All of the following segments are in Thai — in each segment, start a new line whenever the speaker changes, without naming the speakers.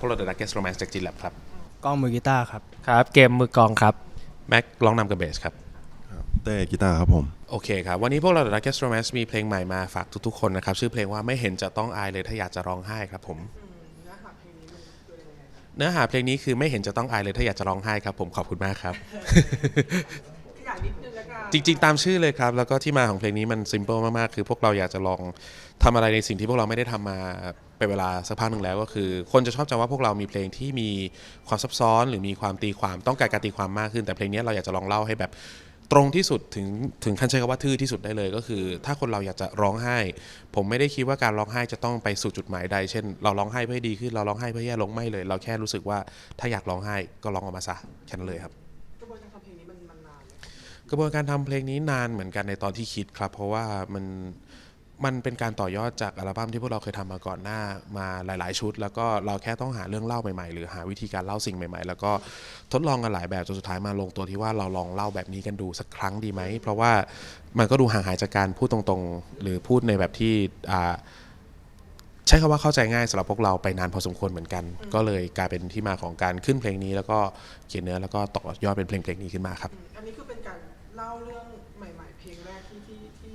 พวกเรา The Darkest Romance จากจีแลบครับ
กล้องมือกีตาร์ครับ
ครับ เกมมือกลองครับ
แม็กร้องนำกับเบสครับ
เต้กีตาร์ครับผม
โอเคครับ วันนี้พวกเรา The Darkest Romance มีเพลงใหม่มาฝากทุกๆคนนะครับ ชื่อเพลงว่าไม่เห็นจะต้องอายเลยถ้าอยากจะร้องไห้ครับผม เนื้อหาเพลงนี้คือไม่เห็นจะต้องอายเลยถ้าอยากจะร้องไห้ครับผมขอบคุณมากครับ
ขยายนิดนึงแล้วกัน
จริงๆ ตามชื่อเลยครับ แล้วก็ที่มาของเพลงนี้มันซิมเ l ิลมาก ๆ คือพวกเราอยากจะลองทำอะไรในสิ่งที่พวกเราไม่ได้ทำมาเป็นเวลาสักพักหนึ่งแล้วก็คือ คนจะชอบจำว่าพวกเรามีเพลงที่มีความซับซ้อน หรือมีความตีความต้องการการตีความมากขึ้น แต่เพลงนี้เราอยากจะลองเล่าให้แบบตรงที่สุดถึงถึงขั้นใช้คำว่าทื่อที่สุดได้เลยก็คือ ถ้าคนเราอยากจะร้องไห้ ผมไม่ได้คิดว่าการร้องไห้จะต้องไปสู่จุดหมายใด เช่น เราร้องไห้เพื่อให้ดีขึ้นเราร้องไห้เพื่อแย่ลงไม่เลย เราแค่รู้สึกว่าถ้าอยากร้องไห้ก็ร้องออกมาซะแค่นั้นเลยครับ
กระบวนการทำเพลงนี้นาน
เหมือนกันในตอนที่คิดครับ เพราะว่ามันมันเป็นการต่อยอดจากอัลบั้มที่พวกเราเคยทำมาก่อนหน้ามาหลาย ๆ ชุด แล้วก็เราแค่ต้องหาเรื่องเล่าใหม่ๆ หรือหาวิธีการเล่าสิ่งใหม่ ๆ แล้วก็ทดลองกันหลายแบบจนสุดท้ายมาลงตัวที่ว่าเราลองเล่าแบบนี้กันดูสักครั้งดีไหม เพราะว่ามันก็ดูห่างหายจากการพูดตรงๆ หรือพูดในแบบที่อ่าใช้คำว่าเข้าใจง่ายสำหรับพวกเราไปนานพอสมควรเหมือนกัน ก็เลยกลายเป็นที่มาของการขึ้นเพลงนี้ แล้วก็เขียนเนื้อแล้วก็ต่อยอดเป็นเพลงเพลงนี้ขึ้นมาครับ
อืมอันนี้คือ ใหม่ๆเพลงแรกที่ที่ที่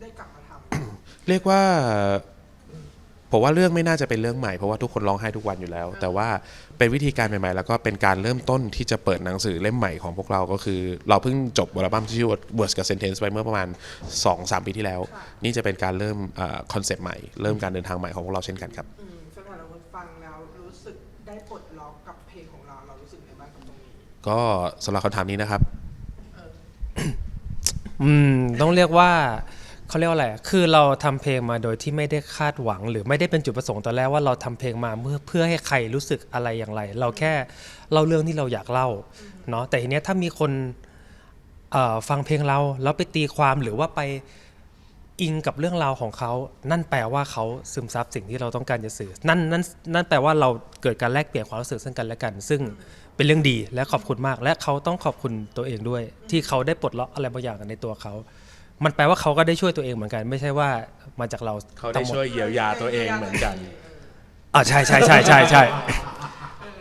ได้กลับมาทำ
เรียกว่าผมว่าเรื่องไม่น่าจะเป็นเรื่องใหม่เพราะว่าทุกคนร้องไห้ทุกวันอยู่แล้ว แต่ว่าเป็นวิธีการใหม่ๆ แล้วก็เป็นการเริ่มต้นที่จะเปิดหนังสือเล่มใหม่ของพวกเราก็คือ เราเพิ่งจบอัลบั้มที่ชื่อว่า Words กับ Sentence ไปเมื่อประมาณ 2-3 ปีที่แล้ว นี่จะเป็นการเริ่มคอนเซปต์ใหม่ เริ่มการเดินทางใหม่ของพวกเราเช่นกันครับ
อืมสำหรับเราฟังแล้วรู้สึกได้ปลดล็อกกับเพลงของเราเรารู้สึกยังไงบ้างกับตรงนี้
ก็สำหรับคำถามนี้นะครับ
อืมต้องเรียกว่าเขาเรียกว่าอะไร คือเราทำเพลงมาโดยที่ไม่ได้คาดหวัง หรือไม่ได้เป็นจุดประสงค์ตอนแรกว่าเราทำเพลงมาเมื่อเพื่อให้ใครรู้สึกอะไรอย่างไร เราแค่เล่าเรื่องที่เราอยากเล่าเนาะแต่ทีเนี้ยถ้ามีคนเอ่อฟังเพลงเราแล้วไปตีความหรือว่าไปอิงกับเรื่องราวของเขา นั่นแปลว่าเขาซึมซับสิ่งที่เราต้องการจะสื่อ นั่นนั่นนั่นแปลว่าเราเกิดการแลกเปลี่ยนความรู้สึกซึ่งกันและกัน ซึ่ง เป็นเรื่องดีและขอบคุณมาก และเขาต้องขอบคุณตัวเองด้วย ที่เขาได้ปลดล็อกอะไรบางอย่างในตัวเขา มันแปลว่าเขาก็ได้ช่วยตัวเองเหมือนกัน ไม่ใช่ว่ามาจากเรา
เขาได้ช่วยเยียวยาตัวเองเหมือนกัน
อ่าใช่ใช่ใช่ใช่ใช่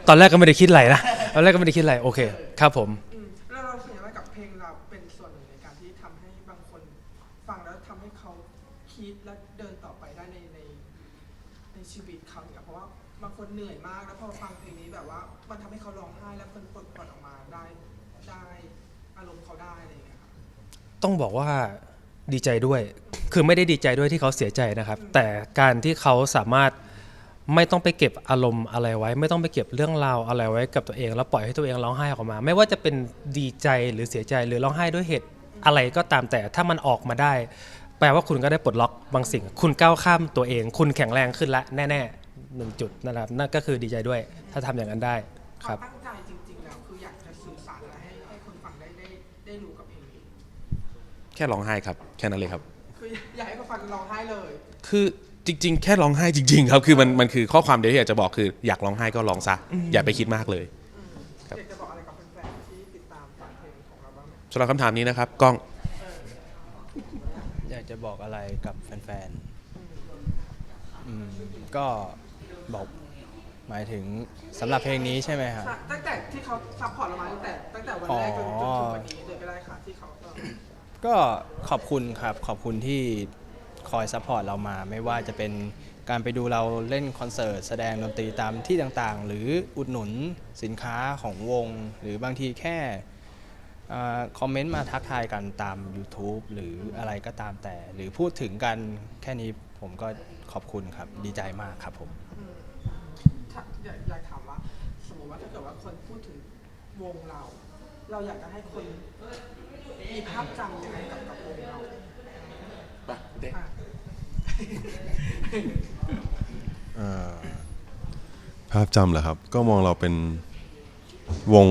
ตอนแรกก็ไม่ได้คิดอะไรนะตอนแรกก็ไม่ได้คิดอะไรโอเค ครับผม
อืมแล้วเรารู้สึกยังไงกับเพลงเราเป็นส่วนหนึ่งในการที่ทำให้บางคนฟังแล้วทำให้เขาคิดและเดินต่อไปได้ในในในชีวิตเขาเนี่ยเพราะว่า บางคนเหนื่อยมาก แล้วพอฟังเพลงนี้แบบว่า มันทำให้เขาร้องไห้แล้วมันปลดปล่อยออกมาได้ได้อารมณ์เขาได้อะไรอย่างเงี้ยค่ะ
ต้องบอกว่าดีใจด้วย คือไม่ได้ดีใจด้วยที่เขาเสียใจนะครับ แต่การที่เขาสามารถไม่ต้องไปเก็บอารมณ์อะไรไว้ ไม่ต้องไปเก็บเรื่องราวอะไรไว้กับตัวเอง แล้วปล่อยให้ตัวเองร้องไห้ออกมา ไม่ว่าจะเป็นดีใจหรือเสียใจหรือร้องไห้ด้วยเหตุอะไรก็ตามแต่ถ้ามันออกมาได้ แปลว่าคุณก็ได้ปลดล็อกบางสิ่ง คุณก้าวข้ามตัวเอง คุณแข็งแรงขึ้นละแน่ๆ หนึ่งจุดนะครับนั่นก็คือดีใจด้วยถ้าทำอย่างนั้นได้ครับ
ตั้งใจจริงๆแล้วคืออยากจะสื่อสารอะไรให้ให้คนฟังได้ได้ได้รู้กับเพลงนี้
แค่ร้องไห้ครับ แค่นั้นเลยครับ
คืออยากให้คนฟังร้องไห้เลย
คือจริง ๆ แค่ร้องไห้จริง ๆ ครับ คือมันมันคือข้อความเดียวที่อยากจะบอกคืออยากร้องไห้ก็ร้องซะอย่าไปคิดมากเลยครับ
อยากจะบอกอะไรกับแฟนๆที่ติดตามฟังเพลงของเราบ้างไหม
สำหรับคำถามนี้นะครับกล้อง
อยากจะบอกอะไรกับแฟนๆอืมก็ บอกหมายถึงสำหรับเพลงนี้ใช่ไหมครับ
ตั้งแต่ที่เขาซัพพอร์ตเรามาตั้งแต่ตั้งแต่วันแรกจนจนถึงวันนี้เลยก็ได้ค่ะที่เขาเออ
ก็ขอบคุณครับขอบคุณที่คอยซัพพอร์ตเรามา ไม่ว่าจะเป็นการไปดูเราเล่นคอนเสิร์ตแสดงดนตรีตามที่ต่างๆ หรืออุดหนุนสินค้าของวง หรือบางทีแค่อ่าคอมเมนต์มาทักทายกันตาม YouTube หรืออะไรก็ตามแต่ หรือพูดถึงกันแค่นี้ผมก็ขอบคุณครับ ดีใจมากครับผม
ถ้า อยากอยากถามว่า สมมติว่าถ้าเกิดว่าคนพูดถึงวงเรา เราอยากจะให้คนมีภาพจำยังไงกับกับวงเราอะ
เอ่อภาพจำเหรอครับ ก็มองเราเป็นวง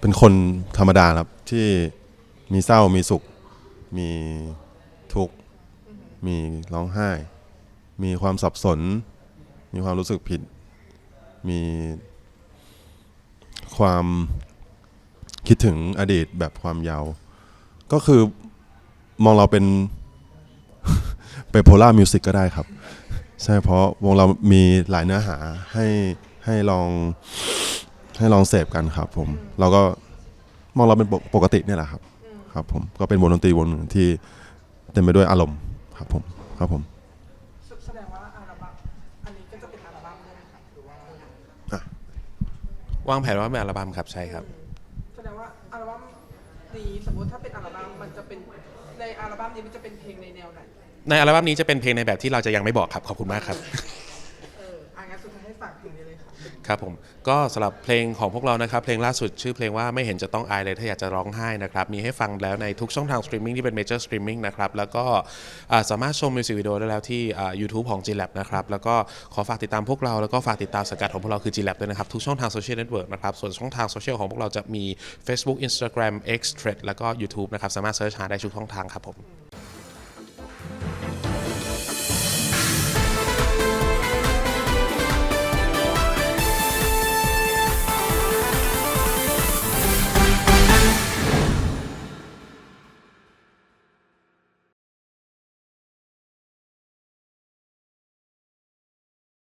เป็นคนธรรมดาครับ ที่มีเศร้ามีสุข มีทุกข์มีร้องไห้ มีความสับสน มีความรู้สึกผิด มีความคิดถึงอดีตแบบความยาว ก็คือมองเราเป็นเปโพล่ามิวสิกก็ได้ครับ ใช่เพราะวงเรามีหลายเนื้อหาให้ให้ลองให้ลองเสพกันครับผม เราก็มองเราเป็นปกติเนี่ยแหละครับ ครับผมก็เป็นวงดนตรีวงหนึ่งที่เต็มไปด้วยอารมณ์ครับผมครับผม
แสดงว่าอัลบั้มอันนี้ก็จะเป็นอัลบั้มด้วยนะครับหรือว่า
วางแผนว่าเป็นอัลบั้มครับใช่ครับ
แสดงว่าอัลบั้มนี้สมมติถ้าเป็นอัลบั้มมันจะเป็นในอัลบั้มนี้มันจะเป็นเพลงในแนวไหน
ในอัลบั้มนี้จะเป็นเพลงในแบบที่เราจะยังไม่บอกครับ ขอบคุณมากครับ
ค
รับผมก็สำหรับเพลงของพวกเรานะครับเพลงล่าสุดชื่อเพลงว่าไม่เห็นจะต้องอายเลยถ้าอยากจะร้องไห้นะครับมีให้ฟังแล้วในทุกช่องทางสตรีมมิ่งที่เป็นเมเจอร์สตรีมมิ่งนะครับแล้วก็สามารถชมมิวสิกวิดีโอได้แล้วที่อ่า YouTube ของ g l a b นะครับแล้วก็ขอฝากติดตามพวกเราแล้วก็ฝากติดตามสกัดของพวกเราคือ g l a b ด้วยนะครับทุกช่องทางโซเชียลเน็ตเวิร์กนะครับส่วนช่องทางโซเชียลของพวกเราจะมี Facebook Instagram X Thread แล้วก็ YouTube นะครับสามารถเสิร์ชหาได้ทุกช่องทางครับผ
ม